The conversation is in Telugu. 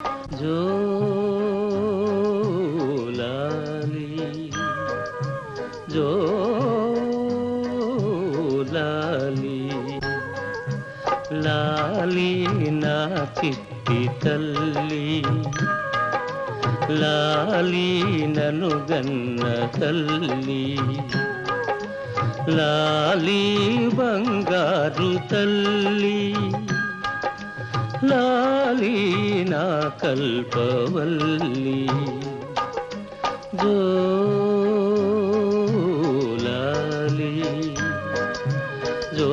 జోలాలి జోలాలి. లాలి నా చిట్టి తల్లి లాలి నను గన్న తల్లి లాలి బంగారు తల్లి. లాలీనా కల్పవల్లి. జో లాలి జో